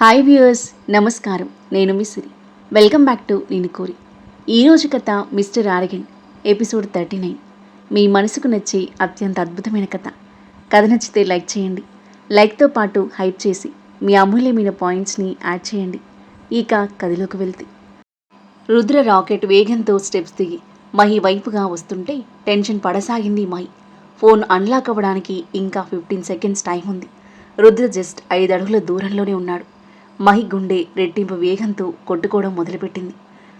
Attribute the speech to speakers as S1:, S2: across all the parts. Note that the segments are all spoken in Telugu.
S1: హాయ్ వ్యూయర్స్ నమస్కారం. నేను మిసిరి వెల్కమ్ బ్యాక్ టు నేను కోరి. ఈరోజు కథ మిస్టర్ ఆరగెన్ ఎపిసోడ్ థర్టీ నైన్. మీ మనసుకు నచ్చే అత్యంత అద్భుతమైన కథ. కథ నచ్చితే లైక్ చేయండి. లైక్తో పాటు హైప్ చేసి మీ అమూల్యమైన పాయింట్స్ని యాడ్ చేయండి. ఇక కథలోకి వెళ్తే. రుద్ర రాకెట్ వేగంతో స్టెప్స్ దిగి మహి వైపుగా వస్తుంటే టెన్షన్ పడసాగింది మహి. ఫోన్ అన్లాక్ అవ్వడానికి ఇంకా ఫిఫ్టీన్ సెకండ్స్ టైం ఉంది. రుద్ర జస్ట్ ఐదు అడుగుల దూరంలోనే ఉన్నాడు. మహి గుండె రెట్టింపు వేగంతో కొట్టుకోవడం మొదలుపెట్టింది.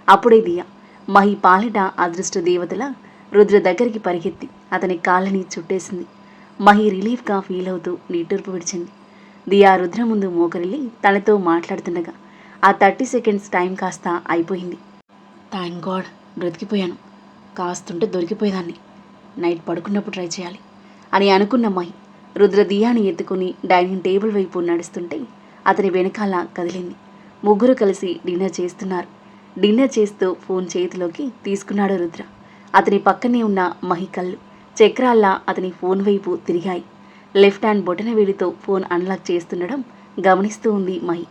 S1: అప్పుడే దియా మహి పాలిట అదృష్ట దేవతల రుద్ర దగ్గరికి పరిగెత్తి అతని కాళ్ళని చుట్టేసింది. మహి రిలీఫ్గా ఫీల్ అవుతూ నిట్టూర్పు విడిచింది. దియా రుద్ర ముందు మోకరిల్లి తనతో మాట్లాడుతుండగా ఆ థర్టీ సెకండ్స్ టైం కాస్త అయిపోయింది. థ్యాంక్ గాడ్ బ్రతికిపోయాను. కాస్తుంటే దొరికిపోయేదాన్ని. నైట్ పడుకున్నప్పుడు ట్రై చేయాలి అని అనుకున్న మహి రుద్ర దియాని ఎత్తుకుని డైనింగ్ టేబుల్ వైపు నడుస్తుంటే అతని వెనకాల కదిలింది. ముగ్గురు కలిసి డిన్నర్ చేస్తున్నారు. డిన్నర్ చేస్తూ ఫోన్ చేతిలోకి తీసుకున్నాడు రుద్ర. అతని పక్కనే ఉన్న మహి కళ్ళు చక్రాల్లా అతని ఫోన్ వైపు తిరిగాయి. లెఫ్ట్ హ్యాండ్ బొటన వేలితో ఫోన్ అన్లాక్ చేస్తుండడం గమనిస్తూ ఉంది మహి.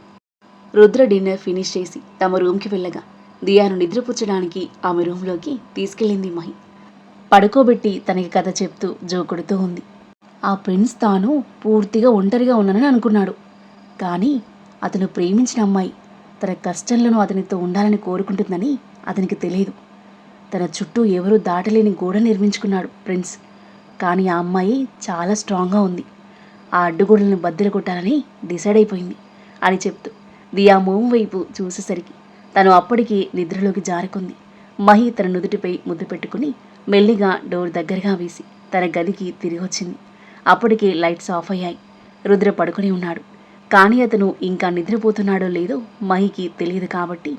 S1: రుద్ర డిన్నర్ ఫినిష్ చేసి తమ రూమ్కి వెళ్ళగా దియాను నిద్రపుచ్చడానికి ఆమె రూమ్లోకి తీసుకెళ్ళింది మహి. పడుకోబెట్టి తనకి కథ చెప్తూ జోకుడుతూ ఉంది. ఆ ప్రిన్స్ తాను పూర్తిగా ఒంటరిగా ఉన్నానని అనుకున్నాడు. కానీ అతను ప్రేమించిన అమ్మాయి తన కష్టంలోనూ అతనితో ఉండాలని కోరుకుంటుందని అతనికి తెలియదు. తన చుట్టూ ఎవరూ దాటలేని గోడ నిర్మించుకున్నాడు ప్రిన్స్. కానీ ఆ అమ్మాయి చాలా స్ట్రాంగ్గా ఉంది. ఆ అడ్డుగోడలను బద్దలు కొట్టాలని డిసైడ్ అయిపోయింది అని చెప్తూ దియా మోం వైపు చూసేసరికి తను అప్పటికి నిద్రలోకి జారుకుంది. మహి తన నుదుటిపై ముద్దు పెట్టుకుని మెల్లిగా డోర్ దగ్గరగా వేసి తన గదికి తిరిగి వచ్చింది. అప్పటికే లైట్స్ ఆఫ్ అయ్యాయి. రుద్ర పడుకుని ఉన్నాడు. కానీ అతను ఇంకా నిద్రపోతున్నాడో లేదో మహికి తెలియదు కాబట్టి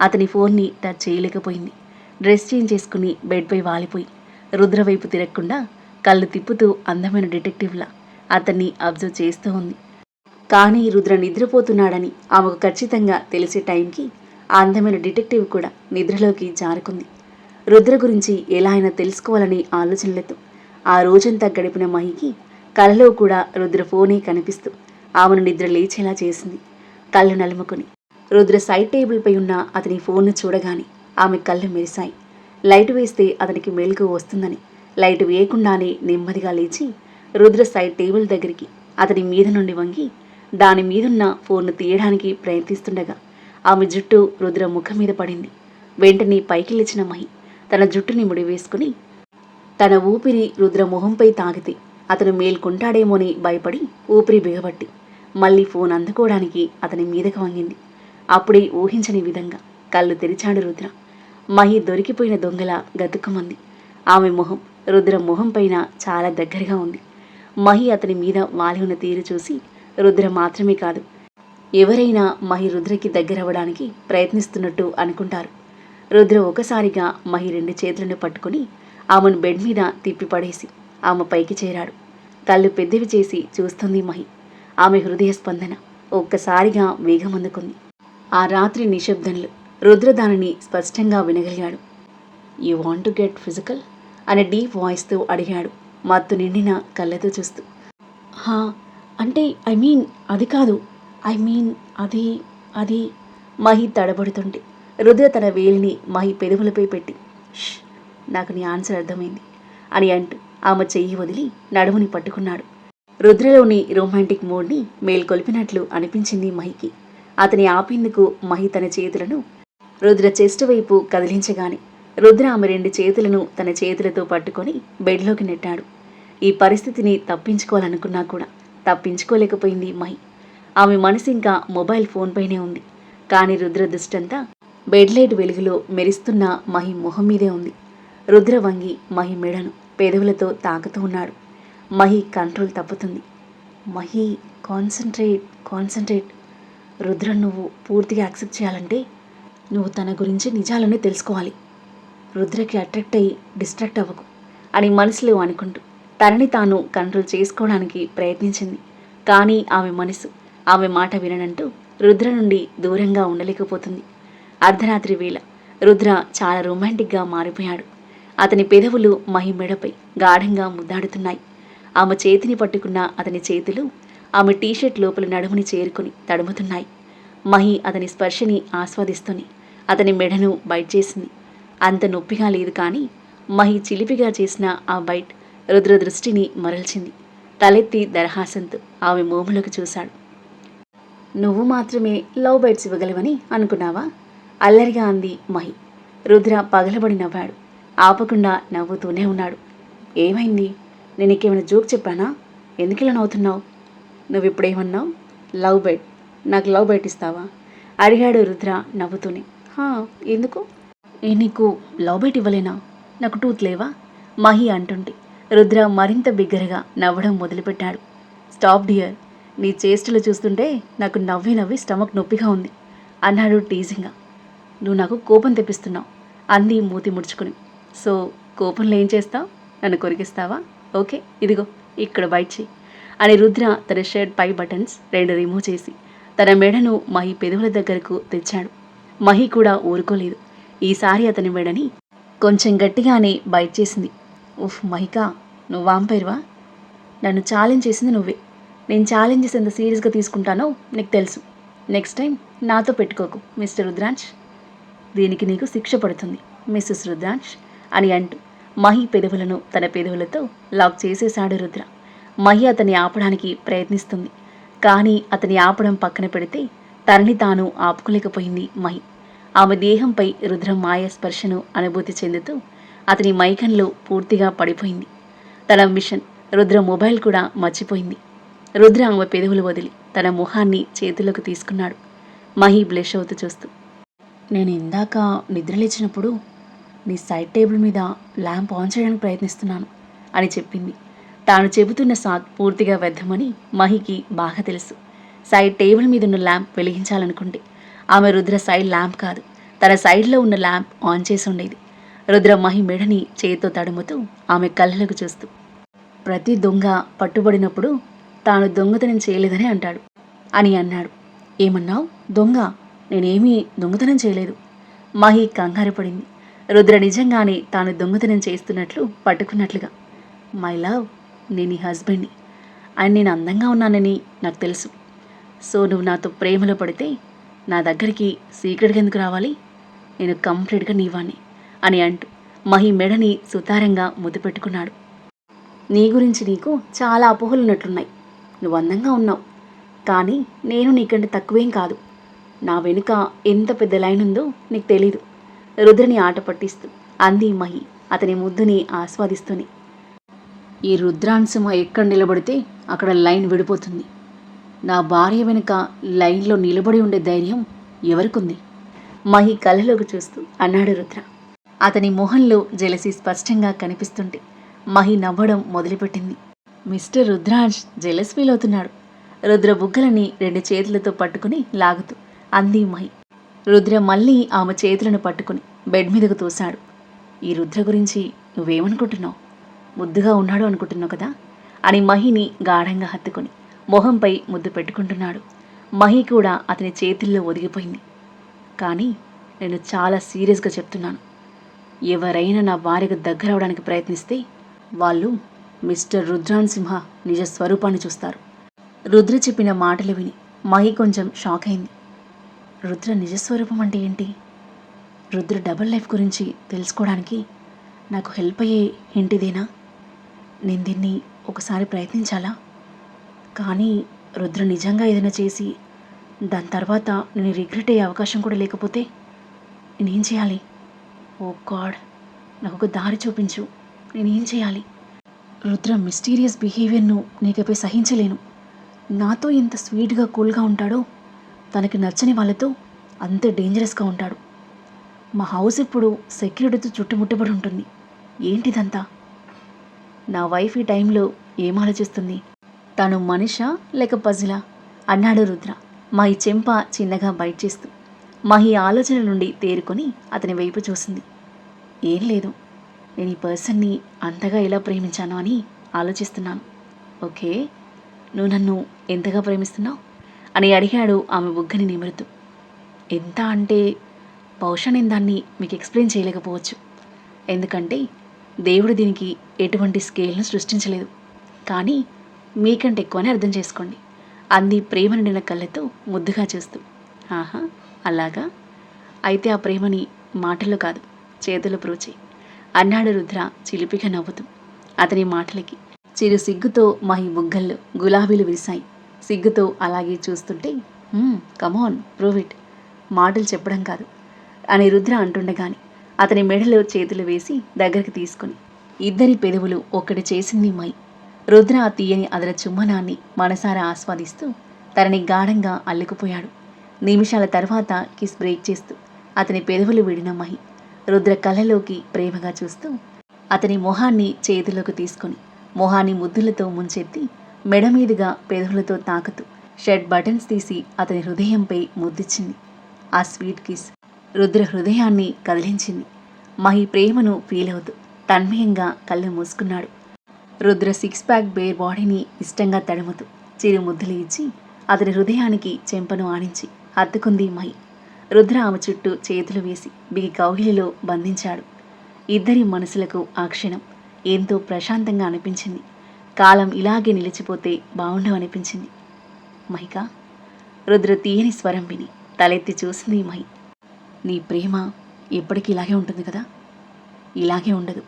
S1: అతని ఫోన్ని టచ్ చేయలేకపోయింది. డ్రెస్ చేంజ్ చేసుకుని బెడ్పై వాలిపోయి రుద్ర వైపు తిరగకుండా కళ్ళు తిప్పుతూ అందమైన డిటెక్టివ్లా అతన్ని అబ్జర్వ్ చేస్తూ ఉంది. కానీ రుద్ర నిద్రపోతున్నాడని ఆమెకు ఖచ్చితంగా తెలిసే టైంకి ఆ అందమైన డిటెక్టివ్ కూడా నిద్రలోకి జారుకుంది. రుద్ర గురించి ఎలా అయినా తెలుసుకోవాలని ఆలోచనలతో ఆ రోజంతా గడిపిన మహికి కలలో కూడా రుద్ర ఫోనే కనిపిస్తూ ఆమెను నిద్ర లేచేలా చేసింది. కళ్ళు నలుముకుని. రుద్ర సైడ్ టేబుల్పై ఉన్న అతని ఫోన్ను చూడగానే ఆమె కళ్ళు మెరిశాయి. లైట్ వేస్తే అతనికి మెలుగు వస్తుందని. లైట్ వేయకుండానే నెమ్మదిగా లేచి రుద్ర సైడ్ టేబుల్ దగ్గరికి అతని మీద నుండి వంగి దాని మీదున్న ఫోన్ను తీయడానికి ప్రయత్నిస్తుండగా ఆమె జుట్టు రుద్ర ముఖం మీద పడింది. వెంటనే పైకి లేచిన మహి తన జుట్టుని ముడివేసుకుని తన ఊపిరి రుద్ర మొహంపై తాగితే అతను మేల్కొంటాడేమోని భయపడి ఊపిరి బిగబట్టి మళ్ళీ ఫోన్ అందుకోవడానికి అతని మీదకు వంగింది. అప్పుడే ఊహించని విధంగా కళ్ళు తెరిచాడు రుద్ర. మహి దొరికిపోయిన దొంగల గతుక్కుమంది ఆమె మొహం రుద్ర మొహం పైన చాలా దగ్గరగా ఉంది. మహి అతని మీద వాలి ఉన్న తీరు చూసి రుద్ర మాత్రమే కాదు ఎవరైనా మహి రుద్రకి దగ్గరవ్వడానికి ప్రయత్నిస్తున్నట్టు అనుకుంటారు. రుద్ర ఒకసారిగా మహి రెండు చేతులను పట్టుకుని ఆమెను బెడ్ మీద తిప్పి పడేసి ఆమె పైకి చేరాడు. కళ్ళు పెద్దవి చేసి చూస్తుంది మహి. ఆమె హృదయ స్పందన ఒక్కసారిగా వేగం అందుకుంది ఆ రాత్రి నిశ్శబ్దంలో రుద్ర దానిని స్పష్టంగా వినగలిగాడు. You want to get physical? అనే డీప్ వాయిస్తో అడిగాడు మత్తు నిండిన కళ్ళతో చూస్తూ. హా అంటే ఐ మీన్ అది కాదు ఐ మీన్ అది అది మహి తడబడుతుంటే రుద్ర తన వేలిని మహి పెదవులపై పెట్టి "ష్, నాకు నీ ఆన్సర్ అర్థమైంది అని అంటూ ఆమె చెయ్యి వదిలి నడుముని పట్టుకున్నాడు. రుద్రలోని రొమాంటిక్ మూడ్ని మేల్కొల్పినట్లు అనిపించింది మహికి. అతని ఆపేందుకు మహి తన చేతులను రుద్ర చెస్ట్ వైపు కదిలించగానే రుద్ర ఆమె రెండు చేతులను తన చేతులతో పట్టుకొని బెడ్లోకి నెట్టాడు. ఈ పరిస్థితిని తప్పించుకోవాలనుకున్నా కూడా తప్పించుకోలేకపోయింది మహి. ఆమె మనసు ఇంకా మొబైల్ ఫోన్పైనే ఉంది. కానీ రుద్ర దృష్టంతా బెడ్ లైట్ వెలుగులో మెరుస్తున్న మహి మొహం మీదే ఉంది. రుద్ర వంగి మహి మెడను పెదవులతో తాకుతూ ఉన్నాడు. మహి కంట్రోల్ తప్పుతుంది. మహి కాన్సన్ట్రేట్ కాన్సన్ట్రేట్ రుద్ర నువ్వు పూర్తిగా యాక్సెప్ట్ చేయాలంటే నువ్వు తన గురించి నిజాలని తెలుసుకోవాలి. రుద్రకి అట్రాక్ట్ అయ్యి డిస్ట్రాక్ట్ అవ్వకు. అని మనసులో అనుకుంటూ తనని తాను కంట్రోల్ చేసుకోవడానికి ప్రయత్నించింది. కానీ ఆమె మనసు ఆమె మాట విననంటూ రుద్ర నుండి దూరంగా ఉండలేకపోతుంది. అర్ధరాత్రి వేళ రుద్ర చాలా రొమాంటిక్గా మారిపోయాడు. అతని పెదవులు మహి మెడపై గాఢంగా ముద్దాడుతున్నాయి. ఆమె చేతిని పట్టుకున్న అతని చేతులు ఆమె టీషర్ట్ లోపల నడుముని చేరుకుని తడుముతున్నాయి. మహి అతని స్పర్శని ఆస్వాదిస్తుంది. అతని మెడను బైట్ చేసింది. అంత నొప్పిగా లేదు కానీ మహి చిలిపిగా చేసిన ఆ బైట్ రుద్ర దృష్టిని మరల్చింది. తలెత్తి దరహాసంతో ఆమె మోములకు చూశాడు. నువ్వు మాత్రమే లవ్ బైట్స్ ఇవ్వగలవని అనుకున్నావా? అల్లరిగా అంది మహి. రుద్ర పగలబడి నవ్వాడు. ఆపకుండా నవ్వుతూనే ఉన్నాడు. ఏమైంది? నేను నీకేమైనా జోక్ చెప్పానా? ఎందుకు ఇలా నవ్వుతున్నావు? నువ్వు ఇప్పుడేమన్నావు లవ్ బైట్. నాకు లవ్ బైట్ ఇస్తావా? అడిగాడు రుద్ర నవ్వుతూనే. హా ఎందుకు? ఏ నీకు లవ్ బైట్ ఇవ్వలేనా? నాకు టూత్ లేవా? మహి అంటుంటే. రుద్ర మరింత బిగ్గరగా నవ్వడం మొదలుపెట్టాడు. స్టాప్ డియర్ నీ చేష్టలు చూస్తుంటే నాకు నవ్వి నవ్వి స్టమక్ నొప్పిగా ఉంది అన్నాడు టీజింగ్గా నువ్వు నాకు కోపం తెప్పిస్తున్నావు అంది మూతి ముడుచుకుని. సో కోపంలో ఏం చేస్తావు? నన్ను కొరికిస్తావా? ఓకే ఇదిగో ఇక్కడ బయట చెయ్యి. అని రుద్ర తన షర్ట్ పై బటన్స్ రెండు రిమూవ్ చేసి తన మెడను మహి పెదవుల దగ్గరకు తెచ్చాడు. మహి కూడా ఊరుకోలేదు. ఈసారి అతని మెడని కొంచెం గట్టిగానే బైట్ చేసింది. ఉఫ్ మహిక నువ్వు వాంపైర్వా నన్ను ఛాలెంజ్ చేసింది నువ్వే. నేను ఛాలెంజెస్ ఎంత సీరియస్గా తీసుకుంటానో నీకు తెలుసు. నెక్స్ట్ టైం నాతో పెట్టుకోకు మిస్టర్ రుద్రాంష్ దీనికి నీకు శిక్ష పడుతుంది మిస్సెస్ రుద్రాంశ్ అని అంటూ మహి పెదవులను తన పెదవులతో లాక్ చేసేశాడు రుద్ర. మహి అతన్ని ఆపడానికి ప్రయత్నిస్తుంది. కానీ అతని ఆపడం పక్కన పెడితే తనని తాను ఆపుకోలేకపోయింది మహి. ఆమె దేహంపై రుద్ర మాయ స్పర్శను అనుభూతి చెందుతూ అతని మైకంలో పూర్తిగా పడిపోయింది. తన మిషన్ రుద్ర మొబైల్ కూడా మర్చిపోయింది. రుద్ర ఆమె పెదవులు వదిలి తన ముఖాన్ని చేతులకు తీసుకున్నాడు. మహి బ్లెష్ అవుతూ చూస్తూ నేను ఇందాక నిద్రలేచినప్పుడు నీ సైడ్ టేబుల్ మీద ల్యాంప్ ఆన్ చేయడానికి ప్రయత్నిస్తున్నాను అని చెప్పింది. తాను చెబుతున్న సాత్ పూర్తిగా వ్యర్థమని మహికి బాగా తెలుసు. సైడ్ టేబుల్ మీద ఉన్న ల్యాంప్ వెలిగించాలనుకుంటే ఆమె రుద్ర సైడ్ ల్యాంప్ కాదు తన సైడ్లో ఉన్న ల్యాంప్ ఆన్ చేసి ఉండేది. రుద్ర మహి మెడని చేతితో తడుముతూ ఆమె కళ్ళకు చూస్తూ ప్రతి దొంగ పట్టుబడినప్పుడు తాను దొంగతనం చేయలేదని అంటాడు అని అన్నాడు. ఏమన్నావు? దొంగ? నేనేమీ దొంగతనం చేయలేదు. మహి కంగారు పడింది. రుద్ర నిజంగానే తాను దొంగతనం చేస్తున్నట్లు పట్టుకున్నట్లుగా. మై లవ్ నేను నీ హస్బెండ్ని. ఆయన నేను అందంగా ఉన్నానని నాకు తెలుసు. సో నువ్వు నాతో ప్రేమలో పడితే నా దగ్గరికి సీక్రెట్గా ఎందుకు రావాలి? నేను కంప్లీట్గా నీవాణ్ణి అని అంటూ మహి మెడని సుతారంగా ముద్దు పెట్టుకున్నాడు. నీ గురించి నీకు చాలా అపోహలు ఉన్నట్లున్నాయి. నువ్వు అందంగా ఉన్నావు. కానీ నేను నీకంటే తక్కువేం కాదు. నా వెనుక ఎంత పెద్ద లైన్ ఉందో నీకు తెలీదు. రుద్రని ఆట పట్టిస్తూ అంది మహి. అతని ముద్దుని ఆస్వాదిస్తూనే. ఈ రుద్రాంశమ ఎక్కడ నిలబడితే అక్కడ లైన్ విడిపోతుంది. నా భార్య వెనుక లైన్లో నిలబడి ఉండే ధైర్యం ఎవరికుంది? మహి కళ్ళలోకి చూస్తూ అన్నాడు రుద్ర. అతని మొహంలో జలసి స్పష్టంగా కనిపిస్తుంటే మహి నవ్వడం మొదలుపెట్టింది. మిస్టర్ రుద్రాంశ్ జెలస్ ఫీల్ అవుతున్నాడు. రుద్ర బుగ్గలని రెండు చేతులతో పట్టుకుని లాగుతూ అంది మహి. రుద్ర మళ్ళీ ఆమె చేతులను పట్టుకుని బెడ్ మీదకు తోశాడు. ఈ రుద్ర గురించి నువ్వేమనుకుంటున్నావు? ముద్దుగా ఉన్నాడు అనుకుంటున్నావు కదా? అని మహిని గాఢంగా హత్తుకుని మొహంపై ముద్దు పెట్టుకుంటున్నాడు. మహి కూడా అతని చేతుల్లో ఒదిగిపోయింది. కానీ నేను చాలా సీరియస్గా చెప్తున్నాను. ఎవరైనా నా భార్యకు దగ్గర అవడానికి ప్రయత్నిస్తే వాళ్ళు మిస్టర్ రుద్రాన్ సింహ నిజ స్వరూపాన్ని చూస్తారు. రుద్ర చెప్పిన మాటలు విని మహి కొంచెం షాక్ అయింది. రుద్ర నిజస్వరూపం అంటే ఏంటి? రుద్ర డబుల్ లైఫ్ గురించి తెలుసుకోవడానికి నాకు హెల్ప్ అయ్యే ఇంటిదేనా నేను దీన్ని ఒకసారి ప్రయత్నించాలా? కానీ రుద్ర నిజంగా ఏదైనా చేసి దాని తర్వాత నేను రిగ్రెట్ అయ్యే అవకాశం కూడా లేకపోతే నేనేం చేయాలి? ఓ గాడ్ నాకు ఒక దారి చూపించు. నేనేం చేయాలి? రుద్ర మిస్టీరియస్ బిహేవియర్ను నీకపై సహించలేను. నాతో ఎంత స్వీట్గా కూల్గా ఉంటాడో తనకి నచ్చని వాళ్ళతో అంతే డేంజరస్గా ఉంటాడు. మా హౌస్ ఇప్పుడు సెక్యూరిటీతో చుట్టుముట్టబడి ఉంటుంది. ఏంటిదంతా? నా వైఫ్ ఈ టైంలో ఏం ఆలోచిస్తుంది? తను మనిషా లేక పజిలా అన్నాడు రుద్ర. మా ఈ చెంప చిన్నగా బయట చేస్తూ. మా ఈ ఆలోచన నుండి తేరుకొని అతని వైపు చూసింది. ఏం లేదు. నేను ఈ పర్సన్ని అంతగా ఎలా ప్రేమించాను అని ఆలోచిస్తున్నాను. ఓకే. నువ్వు నన్ను ఎంతగా ప్రేమిస్తున్నావు? అని అడిగాడు ఆమె బుగ్గని నిమురుతూ. ఎంత అంటే బహుశా నేను దాన్ని మీకు ఎక్స్ప్లెయిన్ చేయలేకపోవచ్చు. ఎందుకంటే దేవుడు దీనికి ఎటువంటి స్కేల్ను సృష్టించలేదు. కానీ మీకంటే ఎక్కువనే అర్థం చేసుకోండి. అంది ప్రేమ నిండిన కళ్ళతో ముద్దుగా చేస్తూ. ఆహా అలాగా? అయితే ఆ ప్రేమని మాటల్లో కాదు చేతులు ప్రోచి అన్నాడు రుద్ర చిలిపిగా నవ్వుతూ. అతని మాటలకి చిరు సిగ్గుతో మా ఈ బుగ్గల్లో గులాబీలు విరిశాయి. సిగ్గుతో అలాగే చూస్తుంటే కమాన్ ప్రూవ్ ఇట్ మాటలు చెప్పడం కాదు అని రుద్ర అంటుండగాని అతని మెడలో చేతులు వేసి దగ్గరికి తీసుకుని ఇద్దరి పెదవులు ఒక్కటి చేసింది మై. రుద్ర ఆ తీయని అదల చుమ్మనాన్ని మనసారా ఆస్వాదిస్తూ తనని గాఢంగా అల్లుకుపోయాడు. నిమిషాల తర్వాత కిస్ బ్రేక్ చేస్తూ అతని పెదవులు విడిన మహి రుద్ర కళ్ళలోకి ప్రేమగా చూస్తూ అతని మొహాన్ని చేతిలోకి తీసుకొని మొహాన్ని ముద్దులతో ముంచెత్తి మెడ మీదుగా పెదవులతో తాకుతూ షర్ట్ బటన్స్ తీసి అతని హృదయంపై ముద్దిచ్చింది ఆ స్వీట్ కిస్ రుద్ర హృదయాన్ని కదిలించింది. మహి ప్రేమను ఫీల్ అవుతూ తన్మయంగా కళ్ళు మూసుకున్నాడు. రుద్ర సిక్స్ ప్యాక్ బేర్ బాడీని ఇష్టంగా తడుముతూ చిరు ముద్దులు ఇచ్చి అతని హృదయానికి చెంపను ఆనించి హత్తుకుంది మహి. రుద్ర ఆమె చుట్టూ చేతులు వేసి బిగి కౌగిలిలో బంధించాడు. ఇద్దరి మనసులకు ఆ క్షణం ఎంతో ప్రశాంతంగా అనిపించింది. కాలం ఇలాగే నిలిచిపోతే బాగుండవనిపించింది. మహిక రుద్ర తీయని స్వరం విని తలెత్తి చూసింది మహి. నీ ప్రేమ ఎప్పటికీ ఇలాగే ఉంటుంది కదా? ఇలాగే ఉండదు.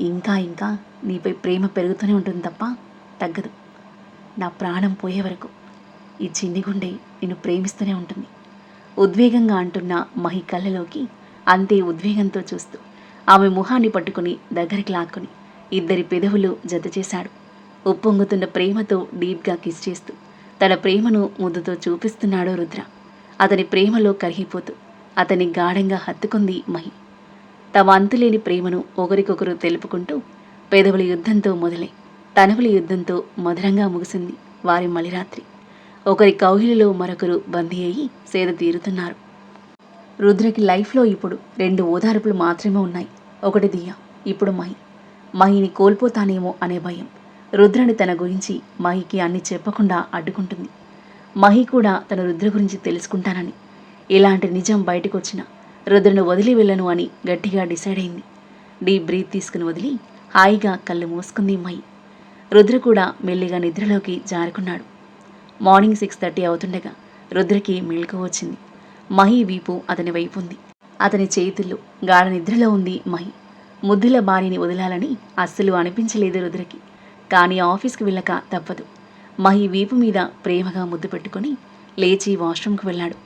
S1: ఇంకా ఇంకా నీపై ప్రేమ పెరుగుతూనే ఉంటుంది తప్ప తగ్గదు. నా ప్రాణం పోయే వరకు ఈ చిన్ని గుండె నిన్ను ప్రేమిస్తూనే ఉంటుంది. ఉద్వేగంగా అంటున్న మహి కళ్ళలోకి అంతే ఉద్వేగంతో చూస్తూ ఆమె ముఖాన్ని పట్టుకుని దగ్గరికి లాక్కుని ఇద్దరి పెదవులు జత చేశాడు ఉప్పొంగుతున్న ప్రేమతో డీప్గా కిస్ చేస్తూ తన ప్రేమను ముద్దుతో చూపిస్తున్నాడు రుద్ర. అతని ప్రేమలో కరిగిపోతూ అతని గాఢంగా హత్తుకుంది మహి. తమ అంతులేని ప్రేమను ఒకరికొకరు తెలుపుకుంటూ పేదవుల యుద్ధంతో మొదలై తనవుల యుద్ధంతో మధురంగా ముగిసింది వారి మలిరాత్రి. ఒకరి కౌగిలిలో మరొకరు బందీ అయ్యి సేద తీరుతున్నారు. రుద్రకి లైఫ్లో ఇప్పుడు రెండు ఓదార్పులు మాత్రమే ఉన్నాయి. ఒకటి దియ్య ఇప్పుడు మహి. మహిని కోల్పోతానేమో అనే భయం. రుద్రని తన గురించి మహికి అన్ని చెప్పకుండా అడ్డుకుంటుంది. మహి కూడా తన రుద్ర గురించి తెలుసుకుంటానని ఇలాంటి నిజం బయటకొచ్చిన రుద్రను వదిలి వెళ్ళను అని గట్టిగా డిసైడ్ అయింది. డీప్ బ్రీత్ తీసుకుని వదిలి హాయిగా కళ్ళు మూసుకుంది మహి. రుద్ర కూడా మెల్లిగా నిద్రలోకి జారుకున్నాడు. మార్నింగ్ సిక్స్ థర్టీ అవుతుండగా రుద్రకి మెలకు వచ్చింది. మహి వీపు అతని వైపు ఉంది. అతని చేతుల్లో గాఢ నిద్రలో ఉంది మహి. ముద్దుల భార్యని వదలాలని అస్సలు అనిపించలేదు రుద్రకి. కానీ ఆఫీస్కి వెళ్ళక తప్పదు. మహి వీపు మీద ప్రేమగా ముద్దు పెట్టుకుని లేచి వాష్రూమ్కి వెళ్ళాడు.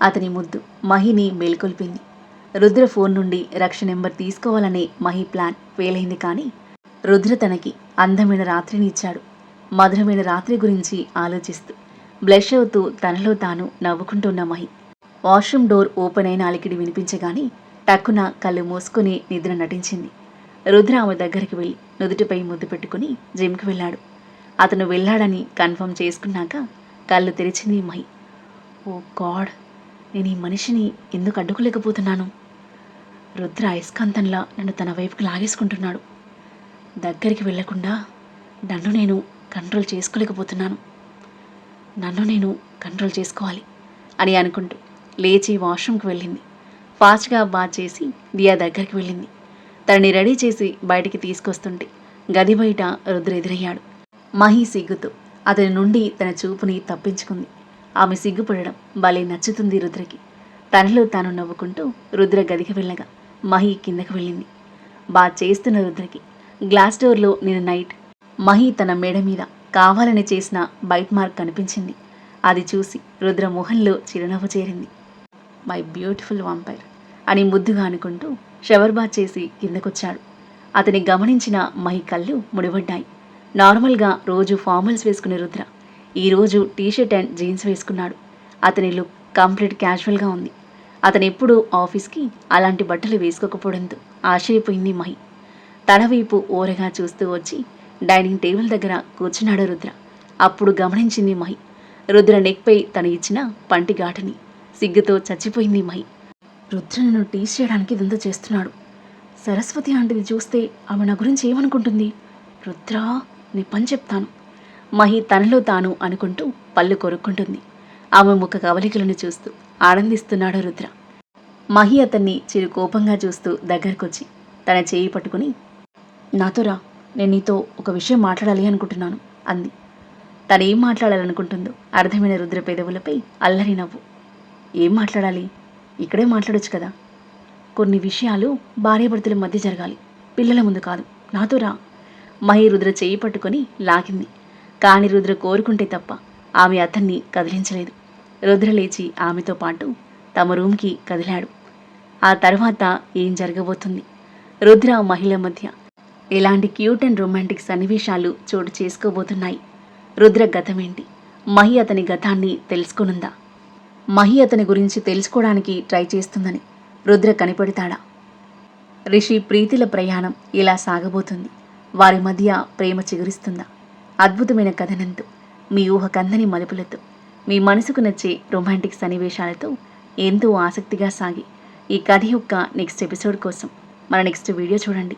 S1: అతని ముద్దు మహిని మేల్కొల్పింది. రుద్ర ఫోన్ నుండి రక్ష నెంబర్ తీసుకోవాలనే మహి ప్లాన్ ఫెయిల్ అయింది కానీ రుద్ర తనకి అందమైన రాత్రిని ఇచ్చాడు. మధురమైన రాత్రి గురించి ఆలోచిస్తూ బ్లష్ అవుతూ తనలో తాను నవ్వుకుంటున్న మహి వాష్రూమ్ డోర్ ఓపెన్ అయిన అలికిడి వినిపించగాని టక్కున కళ్ళు మూసుకుని నిద్ర నటించింది. రుద్ర ఆమె దగ్గరికి వెళ్ళి నుదుటిపై ముద్దు పెట్టుకుని జిమ్కి వెళ్ళాడు. అతను వెళ్ళాడని కన్ఫర్మ్ చేసుకున్నాక కళ్ళు తెరిచింది మహి. ఓ గాడ్ నేను ఈ మనిషిని ఎందుకు అడ్డుకోలేకపోతున్నాను? రుద్ర అయస్కాంతంలా నన్ను తన వైపుకి లాగేసుకుంటున్నాడు. దగ్గరికి వెళ్ళకుండా నన్ను నేను కంట్రోల్ చేసుకోలేకపోతున్నాను. నన్ను నేను కంట్రోల్ చేసుకోవాలి అని అనుకుంటూ లేచి వాష్రూమ్కి వెళ్ళింది. ఫాస్ట్గా బాత్ చేసి దియా దగ్గరికి వెళ్ళింది. తనని రెడీ చేసి బయటికి తీసుకొస్తుంటే గది బయట రుద్ర ఎదురయ్యాడు. మహి సిగ్గుతో అతని నుండి తన చూపుని తప్పించుకుంది. ఆమె సిగ్గుపడడం భలే నచ్చుతుంది రుద్రకి. తనలో తాను నవ్వుకుంటూ రుద్ర గదికి వెళ్ళగా మహి కిందకి వెళ్ళింది. బాగా చేస్తున్న రుద్రకి గ్లాస్ డోర్లో నిన్న నైట్ మహి తన మేడ మీద కావాలని చేసిన బైట్ మార్క్ కనిపించింది. అది చూసి రుద్ర మొహంలో చిరునవ్వు చేరింది. My beautiful vampire. అని ముద్దుగా అనుకుంటూ షవర్బా చేసి కిందకొచ్చాడు. అతని గమనించిన మహి కళ్ళు ముడిపడ్డాయి. నార్మల్గా రోజు ఫార్మల్స్ వేసుకునే రుద్ర. ఈరోజు టీషర్ట్ అండ్ జీన్స్ వేసుకున్నాడు. అతని లుక్ కంప్లీట్ క్యాజువల్గా ఉంది. అతను ఎప్పుడూ ఆఫీస్కి అలాంటి బట్టలు వేసుకోకపోవడంతో ఆశ్చర్యపోయింది మహి. తన వైపు ఓరగా చూస్తూ వచ్చి డైనింగ్ టేబుల్ దగ్గర కూర్చున్నాడు రుద్ర. అప్పుడు గమనించింది మహి. రుద్ర నెక్పై తను ఇచ్చిన పంటి ఘాటుని సిగ్గుతో చచ్చిపోయింది మహి. రుద్ర నన్ను టీస్ చేయడానికి ఇదంతా చేస్తున్నాడు. సరస్వతి ఆంటిది చూస్తే ఆమె నా గురించి ఏమనుకుంటుంది? రుద్ర నీ పని చెప్తాను. మహి తనలో తాను అనుకుంటూ పళ్ళు కొరుక్కుంటుంది. ఆమె ముఖ కవలికలను చూస్తూ ఆనందిస్తున్నాడు రుద్ర. మహి అతన్ని చిరు కోపంగా చూస్తూ దగ్గరకొచ్చి తన చేయి పట్టుకుని నాతోరా నేను నీతో ఒక విషయం మాట్లాడాలి అనుకుంటున్నాను అంది. తనేం మాట్లాడాలనుకుంటుందో అర్థమైన రుద్ర పెదవులపై అల్లరి నవ్వు. ఏం మాట్లాడాలి? ఇక్కడే మాట్లాడొచ్చు కదా. కొన్ని విషయాలు భార్యాభర్తల మధ్య జరగాలి. పిల్లల ముందు కాదు. నాతో రా. మహి రుద్ర చేయి పట్టుకొని లాగింది. కాని రుద్ర కోరుకుంటే తప్ప ఆమె అతన్ని కదిలించలేదు. రుద్ర లేచి ఆమెతో పాటు తమ రూమ్కి కదిలాడు. ఆ తర్వాత ఏం జరగబోతుంది? రుద్ర మహిళ మధ్య ఎలాంటి క్యూట్ అండ్ రొమాంటిక్ సన్నివేశాలు చోటు చేసుకోబోతున్నాయి? రుద్ర గతమేంటి? మహి అతని గతాన్ని తెలుసుకునుందా? మహి అతని గురించి తెలుసుకోవడానికి ట్రై చేస్తుందని. రుద్ర కనిపెడతాడా? రిషి ప్రీతిల ప్రయాణం ఇలా సాగబోతుంది. వారి మధ్య ప్రేమ చిగురిస్తుందా? అద్భుతమైన కథనంతో. మీ ఊహకందని మలుపులతో. మీ మనసుకు నచ్చే రొమాంటిక్ సన్నివేశాలతో ఎంతో ఆసక్తిగా సాగి ఈ కథ యొక్క నెక్స్ట్ ఎపిసోడ్ కోసం మన నెక్స్ట్ వీడియో చూడండి.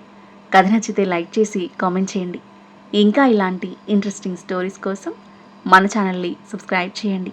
S1: కథ నచ్చితే లైక్ చేసి కామెంట్ చేయండి. ఇంకా ఇలాంటి ఇంట్రెస్టింగ్ స్టోరీస్ కోసం మన ఛానల్ని సబ్స్క్రైబ్ చేయండి.